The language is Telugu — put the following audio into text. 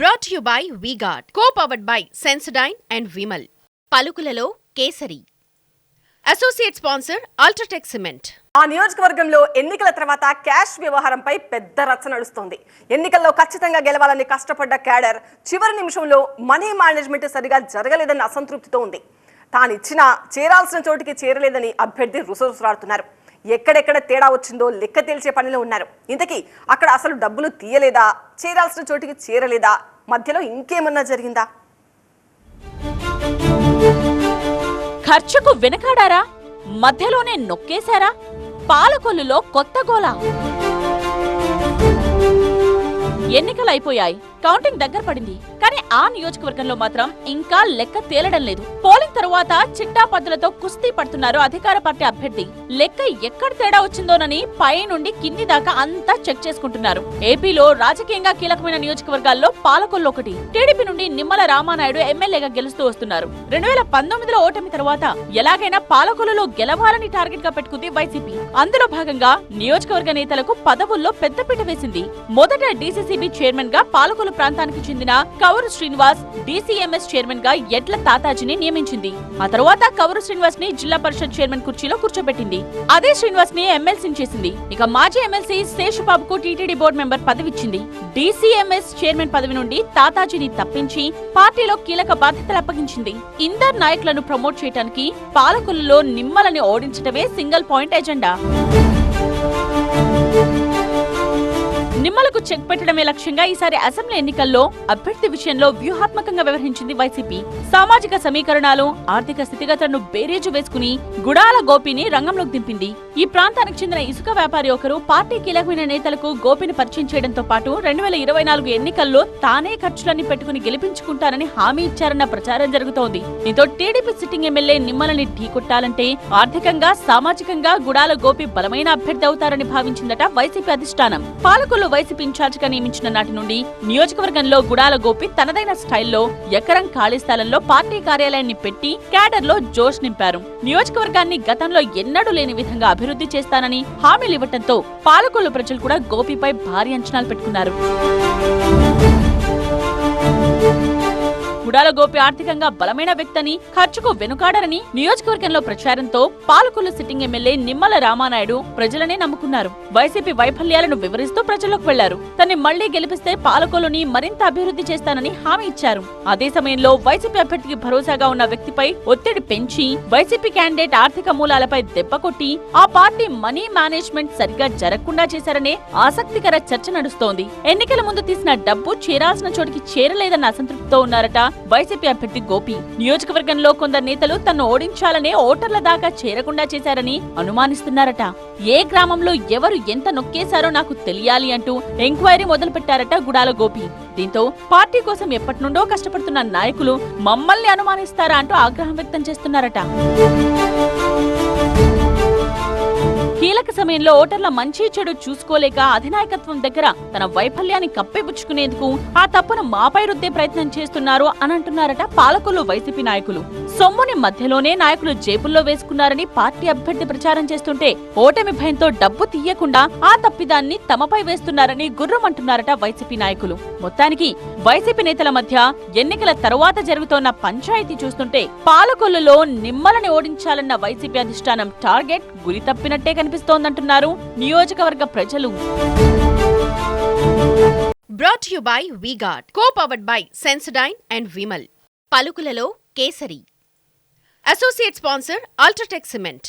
Brought you by V-Guard co powered by Sensodyne and Vimal పలుకులలో Kesari. Associate sponsor UltraTech cement ఆ నియోజకవర్గంలో ఎన్నికల తర్వాత క్యాష్ వ్యవహారంపై పెద్ద రచ్చ నడుస్తోంది. ఎన్నికల్లో ఖచ్చితంగా గెలవాలని కష్టపడ్డ క్యాడర్ చివరి నిమిషంలో మనీ మేనేజ్మెంట్ సరిగా జరగలేదన్న అసంతృప్తితో ఉంది. తానిచ్చిన చేరాల్సిన చోటికి చేరలేదని అభ్యర్థి రుసరుసలాడుతున్నారు ఎక్కడెక్కడ తేడా వచ్చిందో లెక్క తేల్చే పనిలో ఉన్నారు. ఇంతకీ అక్కడ అసలు డబ్బులు తీయలేదా? చేరాల్సిన చోటికి చేరలేదా? మధ్యలో ఇంకేమన్నా జరిగిందా? ఖర్చుకు వెనకాడారా? మధ్యలోనే నొక్కేశారా? పాలకొల్లులో కొత్త గోల ఎన్నికలైపోయాయి. కౌంటింగ్ దగ్గర పడింది. కానీ ఆ నియోజకవర్గంలో మాత్రం ఇంకా లెక్క తేలడం లేదు. పోలింగ్ తరువాత చిట్టా పద్దులతో కుస్తీ పడుతున్నారు అధికార పార్టీ అభ్యర్థి. లెక్క ఎక్కడ తేడా వచ్చిందోనని పై నుండి కింది దాకా అంతా చెక్ చేసుకుంటున్నారు. ఏపీలో రాజకీయంగా కీలకమైన నియోజకవర్గాల్లో పాలకొల్లు ఒకటి టీడీపీ నుండి నిమ్మల రామానాయుడు ఎమ్మెల్యేగా గెలుస్తూ వస్తున్నారు. రెండు వేల పంతొమ్మిదిలో ఓటమి తర్వాత ఎలాగైనా పాలకొల్లులో గెలవాలని టార్గెట్గా పెట్టుకుంది వైసీపీ. అందులో భాగంగా నియోజకవర్గ నేతలకు పదవుల్లో పెద్దపీట వేసింది. మొదట డీసీసీబీ చైర్మన్గా పాలకొల్లు ప్రాంతానికి చెందిన కౌరు శ్రీనివాస్ డీసీఎంఎస్ చైర్మన్గా ఎడ్ల తాతాజీని నియమించింది. ఆ తర్వాత కౌరు శ్రీనివాస్ని జిల్లా పరిషత్ చైర్మన్ కుర్చీలో కూర్చోబెట్టింది. అదే శ్రీనివాస్ని ఎమ్మెల్సీని చేసింది. ఇక మాజీ ఎమ్మెల్సీ శేషుబాబుకు టీటీడీ బోర్డు మెంబర్ పదవిచ్చింది. డీసీఎంఎస్ చైర్మన్ పదవి నుండి తాతాజీని తప్పించి పార్టీలో కీలక బాధ్యతలు అప్పగించింది. ఇందర్ నాయకులను ప్రమోట్ చేయడానికి పాలకులలో నిమ్మలని ఓడించడమే సింగిల్ పాయింట్ ఎజెండా నిమ్మలకు చెక్ పెట్టడమే లక్ష్యంగా ఈసారి అసెంబ్లీ ఎన్నికల్లో అభ్యర్థి విషయంలో వ్యూహాత్మకంగా వ్యవహరించింది వైసీపీ. సామాజిక సమీకరణాలు ఆర్థిక స్థితిగతులను బేరీజు వేసుకుని గుడాల గోపిని రంగంలోకి దింపింది. ఈ ప్రాంతానికి చెందిన ఇసుక వ్యాపారి ఒకరు పార్టీ కీలకమైన నేతలకు గోపిని పరిచయం చేయడంతో పాటు రెండు వేల ఇరవై నాలుగు ఎన్నికల్లో తానే ఖర్చులన్నీ పెట్టుకుని గెలిపించుకుంటానని హామీ ఇచ్చారన్న ప్రచారం జరుగుతోంది. దీంతో టీడీపీ సిట్టింగ్ ఎమ్మెల్యే నిమ్మలని ఢీకొట్టాలంటే ఆర్థికంగా సామాజికంగా గుడాల గోపి బలమైన అభ్యర్థి అవుతారని భావించిందట వైసీపీ అధిష్టానం. పాలకులు వైసీపీ ఇన్ఛార్జిగా నియమించిన నాటి నుండి నియోజకవర్గంలో గుడాల గోపి తనదైన స్టైల్లో ఎకరం ఖాళీ స్థలంలో పార్టీ కార్యాలయాన్ని పెట్టి క్యాడర్లో జోష్ నింపారు. నియోజకవర్గాన్ని గతంలో ఎన్నడూ లేని విధంగా అభివృద్ధి చేస్తానని హామీలు ఇవ్వటంతో పాలకొల్లు ప్రజలు కూడా గోపిపై భారీ అంచనాలు పెట్టుకున్నారు. గుడాల గోపి ఆర్థికంగా బలమైన వ్యక్తని ఖర్చుకు వెనుకాడరని నియోజకవర్గంలో ప్రచారంతో పాలకొల్లు సిట్టింగ్ ఎమ్మెల్యే నిమ్మల రామానాయుడు ప్రజలనే నమ్ముకున్నారు. వైసీపీ వైఫల్యాలను వివరిస్తూ ప్రజల్లోకి వెళ్ళారు. తన్ని మళ్ళీ గెలిపిస్తే పాలకొల్లుని మరింత అభివృద్ధి చేస్తానని హామీ ఇచ్చారు. అదే సమయంలో వైసీపీ అభ్యర్థికి భరోసాగా ఉన్న వ్యక్తిపై ఒత్తిడి పెంచి వైసీపీ క్యాండిడేట్ ఆర్థిక మూలాలపై దెబ్బ కొట్టి ఆ పార్టీ మనీ మేనేజ్మెంట్ సరిగ్గా జరగకుండా చేశారనే ఆసక్తికర చర్చ నడుస్తోంది. ఎన్నికల ముందు తీసిన డబ్బు చేరాల్సిన చోటికి చేరలేదన్న అసంతృప్తితో ఉన్నారట వైసీపీ అభ్యర్థి గోపి. నియోజకవర్గంలో కొందరు నేతలు తను ఓడించాలనే ఓటర్ల దాకా చేరకుండా చేశారని అనుమానిస్తున్నారట. ఏ గ్రామంలో ఎవరు ఎంత నొక్కేశారో నాకు తెలియాలి అంటూ ఎంక్వైరీ మొదలుపెట్టారట గుడాల గోపి. దీంతో పార్టీ కోసం ఎప్పటి నుండో కష్టపడుతున్న నాయకులు మమ్మల్ని అనుమానిస్తారా అంటూ ఆగ్రహం వ్యక్తం చేస్తున్నారట. సమయంలో ఓటర్ల మంచి చెడు చూసుకోలేక అధినాయకత్వం దగ్గర తన వైఫల్యాన్ని కప్పిపుచ్చుకునేందుకు ఆ తప్పును మాపై రుద్దే ప్రయత్నం చేస్తున్నారు అని అంటున్నారట పాలకులు వైసీపీ నాయకులు. సొమ్ముని మధ్యలోనే నాయకులు జేబుల్లో వేసుకున్నారని పార్టీ అభ్యర్థి ప్రచారం చేస్తుంటే ఓటమి భయంతో డబ్బు తీయకుండా ఆ తప్పిదాన్ని తమపై వేస్తున్నారని గుర్రమంటున్నారట వైసీపీ నాయకులు. మొత్తానికి వైసీపీ నేతల మధ్య ఎన్నికల తరువాత జరుగుతోన్న పంచాయతీ చూస్తుంటే పాలకొల్లులో నిమ్మలని ఓడించాలన్న వైసీపీ అధిష్టానం టార్గెట్ గురి తప్పినట్టే కనిపిస్తోందంటున్నారు. నియోజకవర్గ ప్రజలు. Brought you by V-Guard co powered by Sensodyne and Vimal పలుకులలో Kesari. Associate sponsor UltraTech cement